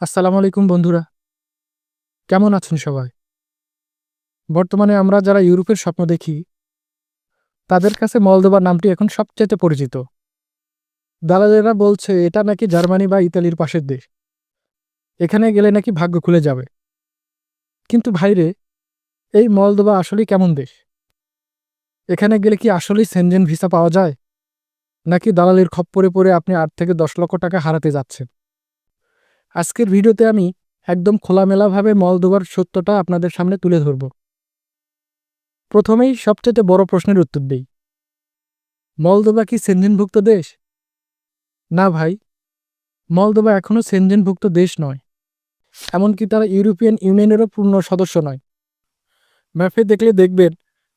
আসসালামু আলাইকুম বন্ধুরা। কেমন আছেন সবাই? বর্তমানে আমরা যারা ইউরোপের স্বপ্ন দেখি, তাদের কাছে মলদোবার নামটি এখন সবচেয়ে পরিচিত। দালালেরা বলছে, এটা নাকি জার্মানি বা ইতালির পাশের দেশ। এখানে গেলে নাকি ভাগ্য খুলে যাবে। কিন্তু ভাইরে, এই মলদোবা আসলেই কেমন দেশ? এখানে গেলে কি আসলেই সেনজেন ভিসা পাওয়া যায়? নাকি দালালির খপ্পরে পড়ে আপনি আট থেকে দশ লক্ষ টাকা হারাতে যাচ্ছেন? আজকের ভিডিওতে আমি একদম খোলামেলাভাবে মলদোবার সত্যটা আপনাদের সামনে তুলে ধরব। প্রথমেই সবচেয়ে বড় প্রশ্নের উত্তর দিই। মলদোবা কি সেনজেনভুক্ত দেশ? না ভাই মলদোবা এখনও সেনজেনভুক্ত দেশ নয়, এমনকি তারা ইউরোপিয়ান ইউনিয়নেরও পূর্ণ সদস্য নয়। ম্যাপে দেখলে দেখবেন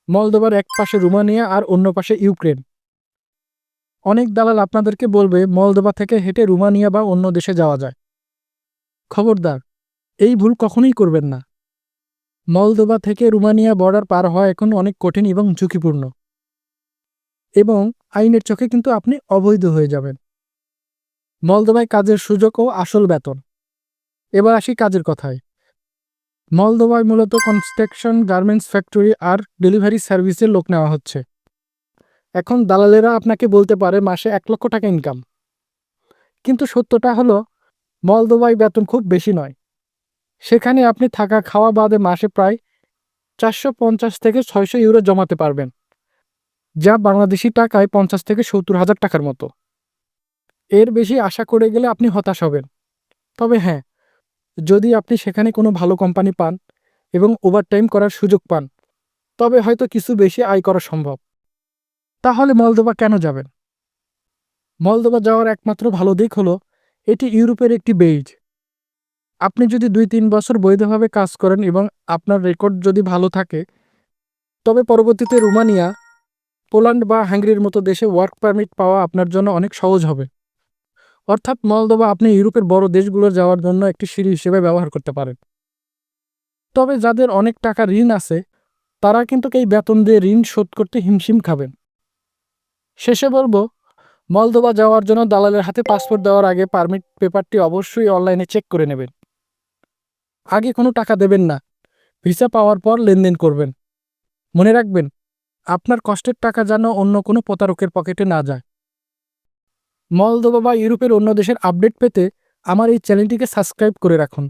মলদোবার এক পাশে রোমানিয়া আর অন্য পাশে ইউক্রেন। অনেক দালাল আপনাদেরকে বলবে মলদোবা থেকে হেঁটে রোমানিয়া বা অন্য দেশে যাওয়া যায়। খবরদার, এই ভুল কখনোই করবেন না। মলদোবা থেকে রুমানিয়া বর্ডার পার হওয়া এখন অনেক কঠিন এবং ঝুঁকিপূর্ণ। এবং আইনের চোখে কিন্তু আপনি অবৈধ হয়ে যাবেন। মলদোবায় কাজের সুযোগ ও আসল বেতন। এবার আসি কাজের কথায়। মলদোবায় মূলত কনস্ট্রাকশন, গার্মেন্টস ফ্যাক্টরি আর ডেলিভারি সার্ভিসের লোক নেওয়া হচ্ছে। এখন দালালেরা আপনাকে বলতে পারে মাসে এক লক্ষ টাকা ইনকাম। কিন্তু সত্যটা হলো মলদোবায় বেতন খুব বেশি নয়। সেখানে আপনি থাকা খাওয়া বাদে মাসে প্রায় চারশো পঞ্চাশ থেকে ছয়শো ইউরো জমাতে পারবেন, যা বাংলাদেশি টাকায় পঞ্চাশ থেকে সত্তর হাজার টাকার মতো। এর বেশি আশা করে গেলে আপনি হতাশ হবেন। তবে হ্যাঁ যদি আপনি সেখানে কোনো ভালো কোম্পানি পান এবং ওভারটাইম করার সুযোগ পান, তবে হয়তো কিছু বেশি আয় করা সম্ভব। তাহলে মলদোবা কেন যাবেন? মলদোবা যাওয়ার একমাত্র ভালো দিক হলো এটি ইউরোপের একটি বেইজ। আপনি যদি দুই তিন বছর বৈধভাবে কাজ করেন এবং আপনার রেকর্ড যদি ভালো থাকে, তবে পরবর্তীতে রোমানিয়া, পোল্যান্ড বা হাঙ্গেরির মতো দেশে ওয়ার্ক পারমিট পাওয়া আপনার জন্য অনেক সহজ হবে। অর্থাৎ মলদোবা আপনি ইউরোপের বড় দেশগুলো যাওয়ার জন্য একটি সিঁড়ি হিসেবে ব্যবহার করতে পারেন। তবে যাদের অনেক টাকা ঋণ আছে, তারা কিন্তু এই বেতন দিয়ে ঋণ শোধ করতে হিমশিম খাবেন। শেষে বলব মলদোবা যাওয়ার জন্য দালালের হাতে পাসপোর্ট দেওয়ার আগে পারমিট পেপারটি অবশ্যই অনলাইনে চেক করে নেবেন। আগে কোনো টাকা দেবেন না। ভিসা পাওয়ার পর লেনদেন করবেন। মনে রাখবেন, আপনার কষ্টের টাকা যেন অন্য কোনো প্রতারকের পকেটে না যায়। মলদোবা বা ইউরোপের অন্য দেশের আপডেট পেতে আমার এই চ্যানেলটিকে সাবস্ক্রাইব করে রাখুন।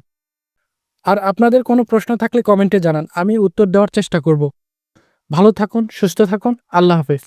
আর আপনাদের কোনো প্রশ্ন থাকলে কমেন্টে জানান, আমি উত্তর দেওয়ার চেষ্টা করব। ভালো থাকুন, সুস্থ থাকুন, আল্লাহ হাফেজ।